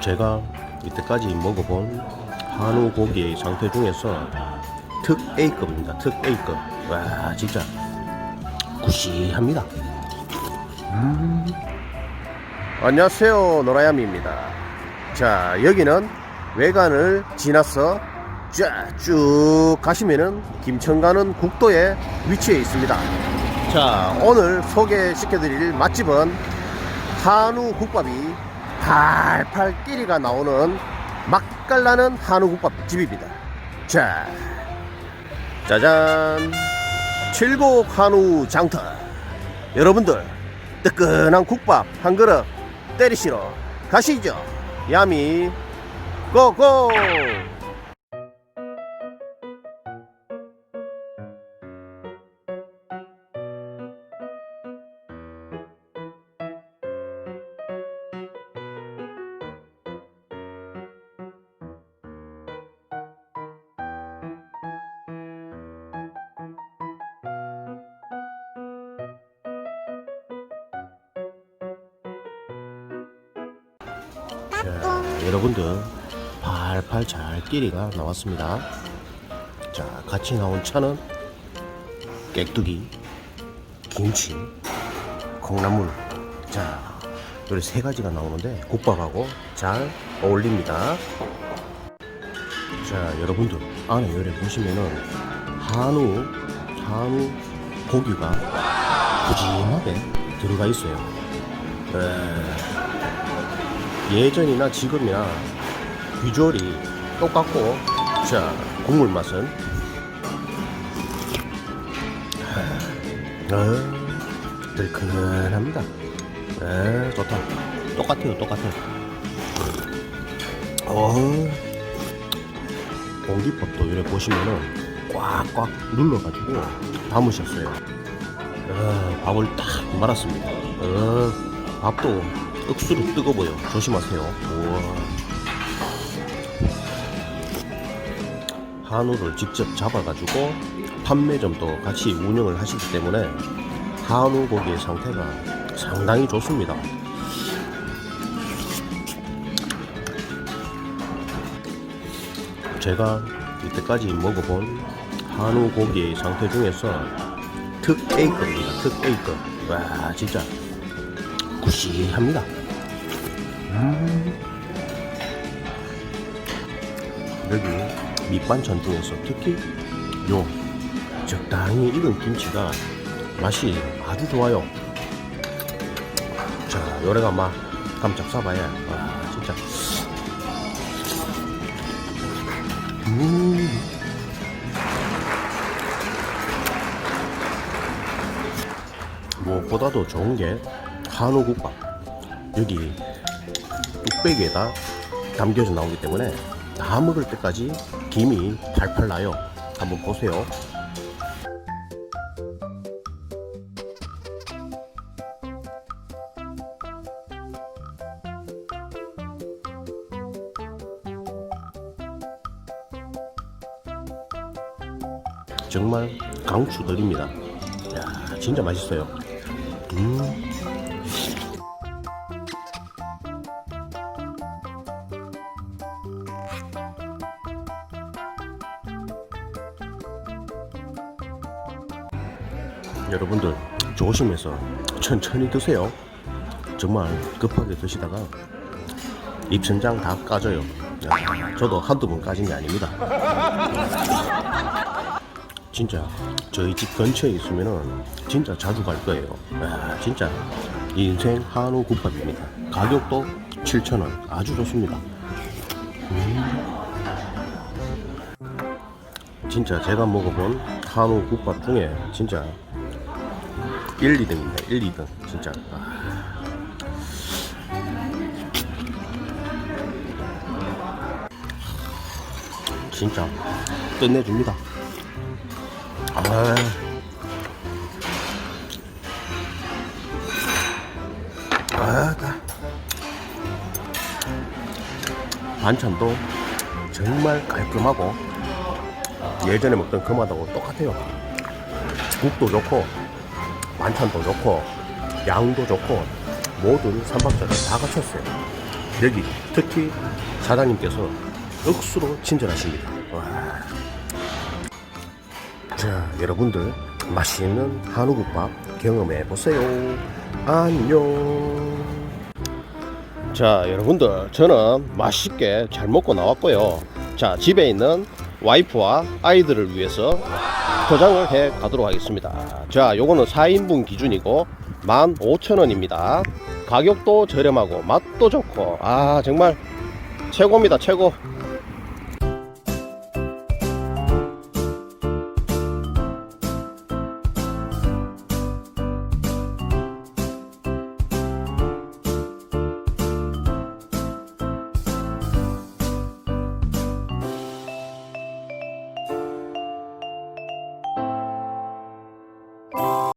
제가 이때까지 먹어본 한우 고기의 상태 중에서 특 A급입니다. 특 A급. 와 진짜 구시합니다. 음. 안녕하세요 노라야미입니다. 자 여기는 외관을 지나서 쫙쭉 가시면은 김천가는 국도에 위치해 있습니다. 자 오늘 소개시켜드릴 맛집은 한우 국밥이 팔팔 끼리가 나오는 맛깔나는 한우 국밥 집입니다. 자, 짜잔, 칠곡 한우 장터. 여러분들 뜨끈한 국밥 한 그릇 때리시러 가시죠. 야미 고고. 자, 여러분들 팔팔 잘 끼리가 나왔습니다. 자, 같이 나온 차는 깨뚜기, 김치, 콩나물. 자, 요리 세 가지가 나오는데 국밥하고 잘 어울립니다. 자, 여러분들 안에 요리 보시면은 한우, 한우 고기가 푸짐하게 들어가 있어요. 에... 예전이나 지금이나 비주얼이 똑같고. 자 국물 맛은? 아, 들큰합니다. 아, 좋다. 똑같아요 똑같아요. 어, 공기밥도 이렇게 보시면은 꽉꽉 눌러가지고 담으셨어요. 아, 밥을 딱 말았습니다. 어, 밥도 억수로 뜨거 보여. 조심하세요. 우와. 한우를 직접 잡아가지고 판매점도 같이 운영을 하시기 때문에 한우 고기의 상태가 상당히 좋습니다. 제가 이때까지 먹어본 한우 고기의 상태 중에서 특 A급입니다. 특 A급. 와, 진짜 구시합니다. 음. 여기 밑반찬 중에서 특히 요 적당히 익은 김치가 맛이 아주 좋아요. 자, 요래가 막 깜짝 싸봐야 와 진짜 음. 무엇보다도 좋은 게 한우 국밥 여기 뚝배기에다 담겨져 나오기 때문에 다 먹을 때까지 김이 팔팔 나요. 한번 보세요. 정말 강추드립니다. 야 진짜 맛있어요. 음. 여러분들 조심해서 천천히 드세요. 정말 급하게 드시다가 입천장 다 까져요. 야, 저도 한두 번 까진 게 아닙니다. 진짜 저희 집 근처에 있으면은 진짜 자주 갈 거예요. 야, 진짜 인생 한우 국밥입니다. 가격도 7,000원 아주 좋습니다. 음. 진짜 제가 먹어본 한우 국밥 중에 진짜 1, 2등입니다. 1, 2등. 진짜. 아. 진짜 끝내줍니다. 아. 아, 다. 반찬도 정말 깔끔하고 예전에 먹던 그 맛하고 똑같아요. 국도 좋고 반찬도 좋고 양도 좋고 모든 삼박자를 다 갖췄어요. 여기 특히 사장님께서 억수로 친절하십니다. 와. 자, 여러분들 맛있는 한우국밥 경험해 보세요. 안녕. 자, 여러분들 저는 맛있게 잘 먹고 나왔고요. 자, 집에 있는 와이프와 아이들을 위해서 포장을 해 가도록 하겠습니다. 자, 요거는 4인분 기준이고 15,000원입니다. 가격도 저렴하고 맛도 좋고 아, 정말 최고입니다. 최고.